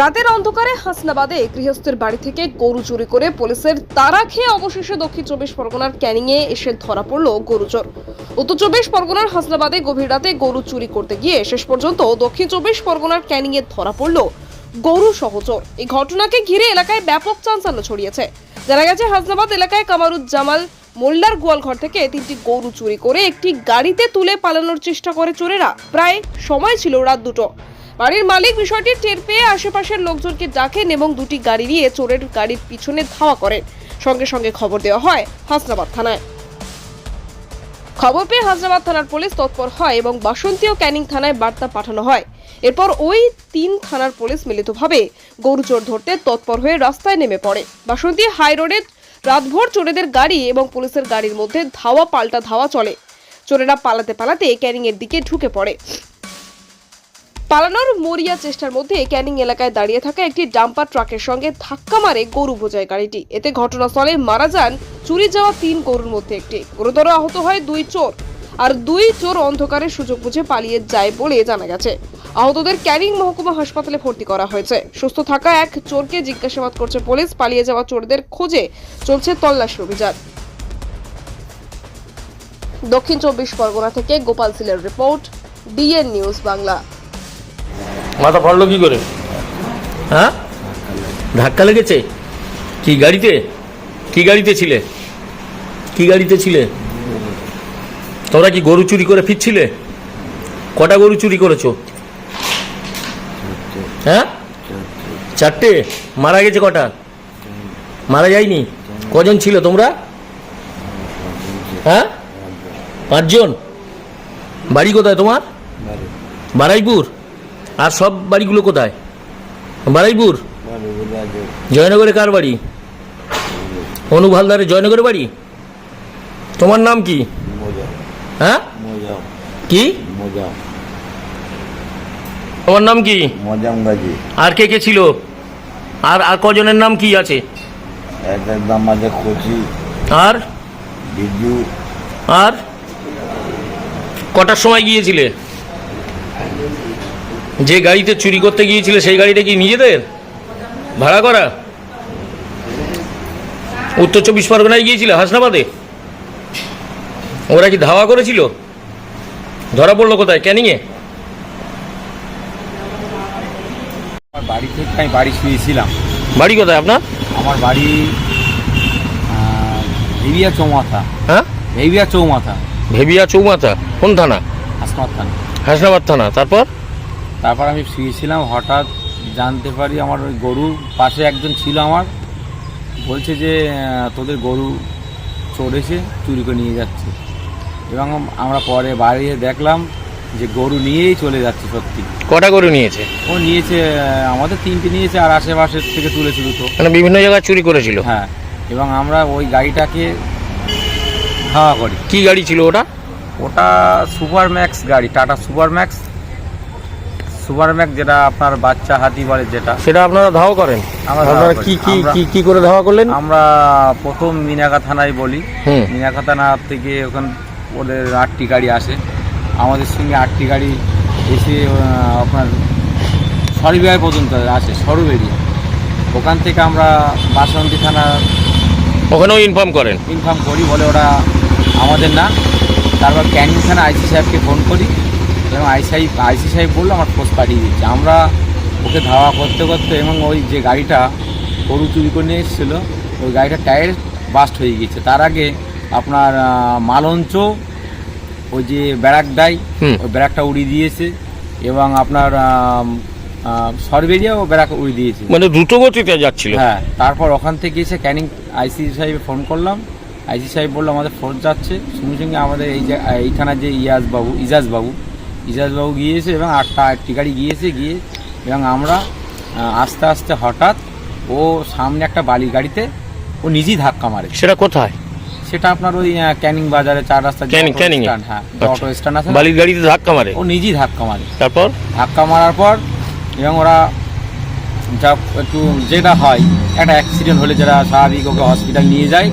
রাতের অন্ধকারে হাসনাবাদে গৃহস্থের বাড়ি থেকে গরু চুরি করে পুলিশের তারা খেয়ে অবশেষে দক্ষিণ চব্বিশ পরগনার ক্যানিংয়ে এসে ধরা পড়ল গরু চোর। উত্তর চব্বিশ পরগনার হাসনাবাদে গভীর রাতে গরু চুরি করতে গিয়ে শেষ পর্যন্ত দক্ষিণ চব্বিশ পরগনার ক্যানিংয়ে ধরা পড়ল গরু সহচর এই ঘটনাকে ঘিরে এলাকায় ব্যাপক চাঞ্চল্য ছড়িয়েছে। জানা গেছে, হাসনাবাদ এলাকায় কামারুজ্জামাল মোল্লার গোয়ালঘর থেকে তিনটি গরু চুরি করে একটি গাড়িতে তুলে পালানোর চেষ্টা করে চোরেরা। প্রায় সময় ছিল রাত দুটো। বাড়ির মালিক বিষয়টি টের পেয়ে আশেপাশের লোকজনকে ডাকেন এবং দুটি গাড়ি নিয়ে চোরের গাড়ির পিছনে ধাওয়া করেন। সঙ্গে সঙ্গে খবর দেওয়া হয় হাসনাবাদ থানায়। খবর পেয়ে হাজরাবাদ থানার পুলিশ তৎপর হয় এবং বাসন্তী ও ক্যানিং থানায় বার্তা পাঠানো হয়। এরপর ওই তিন থানার পুলিশ মিলিতভাবে গরু চোর ধরতে তৎপর হয়ে রাস্তায় নেমে পড়ে। বাসন্তী হাই রোডে রাতভর চোরেদের গাড়ি এবং পুলিশের গাড়ির মধ্যে ধাওয়া পাল্টা ধাওয়া চলে। চোরেরা পালাতে পালাতে ক্যানিং এর দিকে ঢুকে পড়ে। পালানোর মরিয়া চেষ্টার মধ্যে ক্যানিং এলাকায় দাঁড়িয়ে থাকা একটি ডাম্পার ট্রাকের সঙ্গে ধাক্কা মারে গরু বোঝাই গাড়িটি। এতে ঘটনাস্থলে মারা যান চুরি যাওয়া তিন গরুর মধ্যে একটি। গুরুতর আহত হয় দুই চোর আর দুই চোর অন্ধকারের সুযোগ বুঝে পালিয়ে যায় বলে জানা গেছে। আহতদের ক্যানিং মহকুমা হাসপাতালে ভর্তি করা হয়েছে। সুস্থ থাকা এক চোরকে জিজ্ঞাসাবাদ করছে পুলিশ, পালিয়ে যাওয়া চোরদের খোঁজে চলছে তল্লাশি অভিযান। দক্ষিণ চব্বিশ পরগনা থেকে গোপাল সিলের রিপোর্ট, ডিএন নিউজ বাংলা। মাথা ফাটলো কি করে? হ্যাঁ? ধাক্কা লেগেছে? কি গাড়িতে? কি গাড়িতে ছিলে? কি গাড়িতে ছিলে? তোমরা কি গরু চুরি করে ফিরছিলে? কটা গরু চুরি করেছ? হ্যাঁ? চারটে? মারা গেছে কটা? মারা যায়নি? কজন ছিল তোমরা? হ্যাঁ? পাঁচজন? বাড়ি কোথায় তোমার? বারাইপুর? আর সব বাড়িগুলো কোথায়? বারাইপুর? জয়নগরে কার বাড়ি? অনু হালদারের জয়নগরে বাড়ি? তোমার নাম কি? মোজা হ্যাঁ? মোজা কি? তোমার নাম কি? আর কে কে ছিল? আর আর কজনের নাম কি আছে? কচি আর? বিজু আর? কটার সময় গিয়েছিলে? যে গাড়িতে চুরি করতে গিয়েছিল সেই গাড়িটা কি নিজেদের? ভাড়া করা? উত্তর চব্বিশ পরগনায় গিয়েছিল হাসনাবাদে? ওরা কি ধাওয়া করেছিল? ধরা পড়ল কোথায়? ক্যানিংয়ে আমার বাড়ি থেকে আমি বাড়ি শুয়েছিলাম। বাড়ি কোথায় আপনার? আমার বাড়ি ভেবিয়া চৌমাথা। হ্যাঁ? ভেবিয়া চৌমাথা। ভেবিয়া চৌমাথা। কোন থানা? হাসপাত থানা। হাসনাবাদ থানা। তারপর? তারপর আমি শুয়েছিলাম হঠাৎ জানতে পারি আমার ওই গরু পাশে একজন ছিল আমার। বলছে যে তোদের গরু চড়েছে চুরি করে নিয়ে যাচ্ছে। এবং আমরা পরে বাড়িয়ে দেখলাম যে গরু নিয়েই চলে যাচ্ছে সত্যি। কটা গরু নিয়েছে? ও নিয়েছে আমাদের তিনটে নিয়েছে আর আশেপাশের থেকে তুলেছে দুটো। মানে বিভিন্ন জায়গায় চুরি করেছিল? হ্যাঁ এবং আমরা ওই গাড়িটাকে ধাওয়া করি। কি গাড়ি ছিল ওটা? ওটা সুপার ম্যাক্স গাড়ি Tata super max. Super max যেটা আপনার বাচ্চা হাতি বলে যেটা। সেটা আপনারা ধাওয়া করেন? আপনারা। কি কি কি কি করে ধাওয়া করলেন? আমরা প্রথম মিনাকা থানায় বলি। হুম। মিনাকা থানা থেকে ওখান ওদের আটটি গাড়ি আসে। আমাদের সঙ্গে আটটি গাড়ি এসে আহ, আপনার সরবিহার পর্যন্ত আসে সরবেরিয়া ওখান থেকে আমরা বাসন্তী থানা ওখানেও ইনফর্ম করেন? ইনফর্ম করি বলে ওরা আমাদের না। তারপর ক্যানিং থানা আইসি সাহেবকে ফোন করি। এবং আইসি সাহেব আইসি সাহেব বলল আমার খোঁজ পাঠিয়ে দিচ্ছে। আমরা ওকে ধাওয়া করতে করতে এবং ওই যে গাড়িটা গরু চুরি করে নিয়ে এসেছিল ওই গাড়িটা টায়ার বাস্ট হয়ে গিয়েছে। তার আগে আপনার মালঞ্চ ওই যে ব্যারাক ডাই হুম। ওই ব্যারাকটা উড়িয়ে দিয়েছে এবং আপনার সরবেরিয়া ও ব্যারাক উড়িয়ে দিয়েছে। মানে দ্রুত গতিতে যাচ্ছিল। হ্যাঁ তারপর ওখান থেকে এসে ক্যানিং আইসি সাহেবে ফোন করলাম। আইসি সাহেব বলল আমাদের ফোর্স যাচ্ছে। সঙ্গে সঙ্গে আমাদের এই যে এই থানার যে ইয়াজ বাবু ইজাজ বাবু ইজাজ বাবু গিয়েছে এবং আটটা আটটি গাড়ি গিয়েছে গিয়ে এবং আমরা আস্তে আস্তে হঠাৎ ও সামনে একটা বালি গাড়িতে ও নিজেই ধাক্কা মারে। সেটা কোথায়? সেটা আপনার ওই ক্যানিং বাজারে চার রাস্তা ক্যানিং- হ্যাঁ আচ্ছা। অটো স্ট্যান্ড আছে বালির গাড়িতে ধাক্কা মারে? ও নিজেই ধাক্কা মারে। তারপর? ধাক্কা মারার পর এবং ওরা যা একটু যেটা হয় একটা অ্যাক্সিডেন্ট হলে যারা স্বাভাবিক ওকে হসপিটাল নিয়ে যায়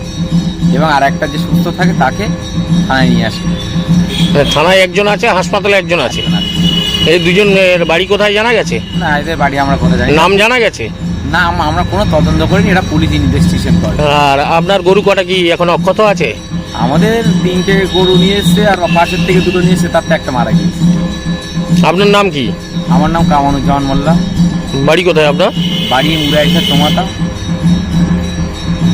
এবং আর একটা যে সুস্থ থাকে তাকে থানায় নিয়ে আসে। থানায় একজন আছে হাসপাতালে একজন আছে। এই দুজনের বাড়ি কোথায় জানা গেছে? না এদের বাড়ি আমরা কোথায় জানি নাম জানা গেছে? না আমরা কোনো তদন্ত করিনি এটা পুলিশ ইনভেস্টিগেশন করে। আর আপনার গরু কটা কি এখন অক্ষত আছে? আমাদের তিনটে গরু নিয়ে এসছে আর পাশের থেকে দুটো নিয়ে এসছে তার তো একটা মারা গিয়েছে। আপনার নাম কি? আমার নাম কামানুজ্জামান মোল্লা। বাড়ি কোথায় আপনার? বাড়ি উড়াইশা চমাতা